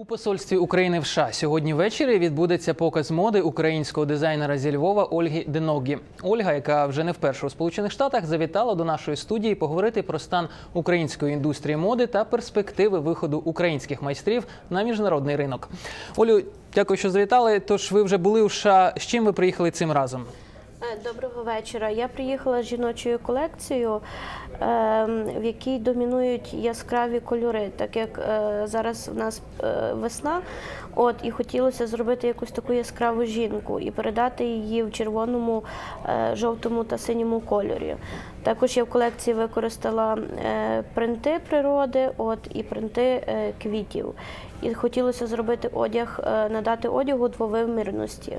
У посольстві України в США сьогодні ввечері відбудеться показ моди українського дизайнера зі Львова Ольги Деногі. Ольга, яка вже не вперше у Сполучених Штатах, завітала до нашої студії поговорити про стан української індустрії моди та перспективи виходу українських майстрів на міжнародний ринок. Олю, дякую, що завітали. Тож ви вже були у США. З чим ви приїхали цим разом? Е, Доброго вечора. Я приїхала з жіночою колекцією, ем, в якій домінують яскраві кольори, так як е, зараз в нас е, весна. От і хотілося зробити якусь таку яскраву жінку і передати її в червоному, жовтому та синьому кольорі. Також я в колекції використала принти природи, от і принти квітів. І хотілося зробити одяг, надати одягу двовимірності.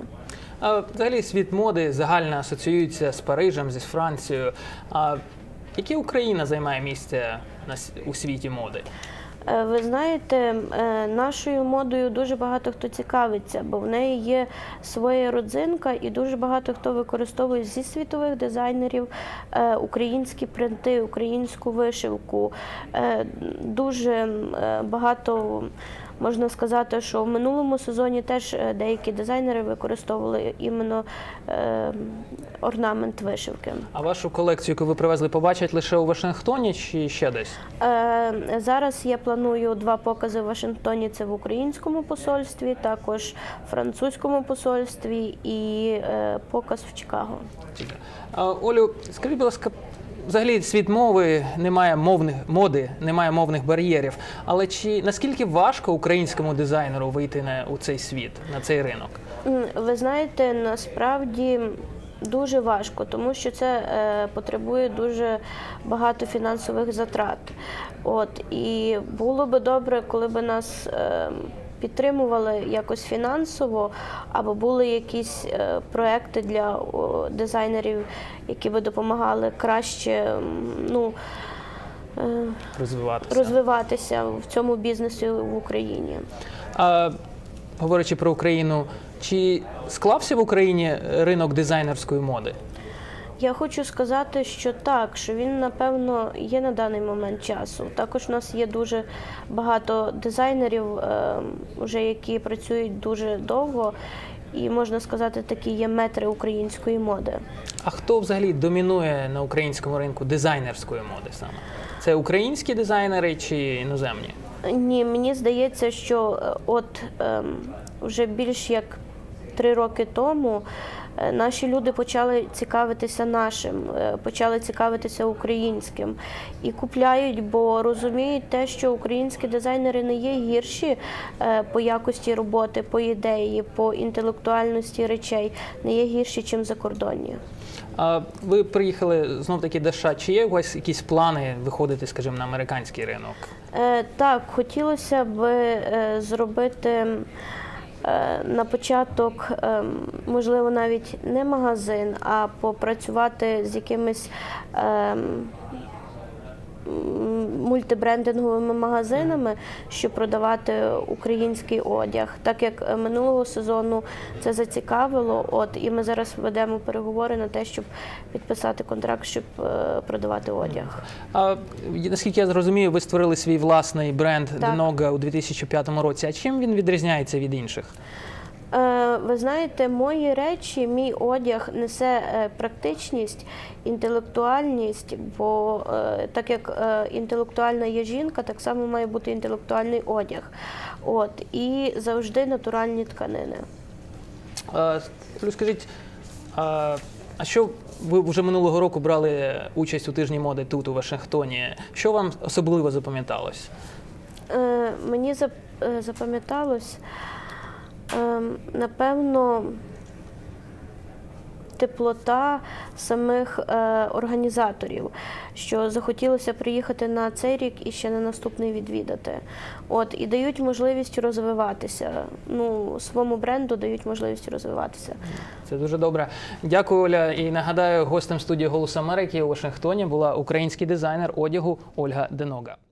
Взагалі світ моди загально асоціюється з Парижем, зі Францією. А яке Україна займає місце у світі моди? Е, Ви знаєте, е, нашою модою дуже багато хто цікавиться, бо в неї є своя родзинка, і дуже багато хто використовує зі світових дизайнерів е, українські принти, українську вишивку. Дуже багато. Можна сказати, що в минулому сезоні теж е, деякі дизайнери використовували іменно е, орнамент вишивки. А вашу колекцію, яку ви привезли, побачать лише у Вашингтоні чи ще десь? Е, Зараз я планую два покази в Вашингтоні. Це в українському посольстві, також в французькому посольстві і показ в Чикаго. Олю, скажіть, будь ласка, взагалі світ мови немає мовних моди, немає мовних бар'єрів. Але чи наскільки важко українському дизайнеру вийти на у цей світ, на цей ринок? Ви знаєте, насправді дуже важко, тому що це е, потребує дуже багато фінансових затрат. От і було би добре, коли б нас. е, Підтримували якось фінансово, або були якісь е, проекти для дизайнерів, які би допомагали краще ну, е, Розвиватися? розвиватися в цьому бізнесі в Україні. А, говорячи про Україну, чи склався в Україні ринок дизайнерської моди? Я хочу сказати, що так, що він напевно є на даний момент часу. Також у нас є дуже багато дизайнерів, вже які працюють дуже довго, і можна сказати, такі є метри української моди. А хто взагалі домінує на українському ринку дизайнерської моди саме? Це українські дизайнери чи іноземні? Ні, мені здається, що е, от ем, вже більш як три роки тому наші люди почали цікавитися нашим, е, почали цікавитися українським і купляють, бо розуміють те, що українські дизайнери не є гірші е, по якості роботи, по ідеї, по інтелектуальності речей, не є гірші, чим закордонні. А ви приїхали знов таки до США. Чи є у вас якісь плани виходити, скажімо, на американський ринок? Е, так, хотілося б е, зробити е, на початок, е, можливо, навіть не магазин, а попрацювати з якимись. Мультибрендинговими магазинами, щоб продавати український одяг, так як е, минулого сезону це зацікавило. От і ми зараз ведемо переговори на те, щоб підписати контракт, щоб е, продавати одяг. А наскільки я зрозумію, ви створили свій власний бренд Так. У 2005 році. А чим він відрізняється від інших? Е, Ви знаєте, мої речі, мій одяг несе е, практичність, інтелектуальність, бо е, так як інтелектуальна є жінка, так само має бути інтелектуальний одяг. От і завжди натуральні тканини. А, скажіть, а, а що ви вже минулого року брали участь у тижні моди тут, у Вашингтоні? Що вам особливо запам'яталось? Мені зап- запам'яталось, напевно, теплота самих е, організаторів, що захотілося приїхати на цей рік і ще на наступний відвідати. От і дають можливість розвиватися. Ну, своєму бренду дають можливість розвиватися. Це дуже добре. Дякую, Оля. І нагадаю, гостем студії Голос Америки у Вашингтоні була український дизайнер одягу Ольга Денога.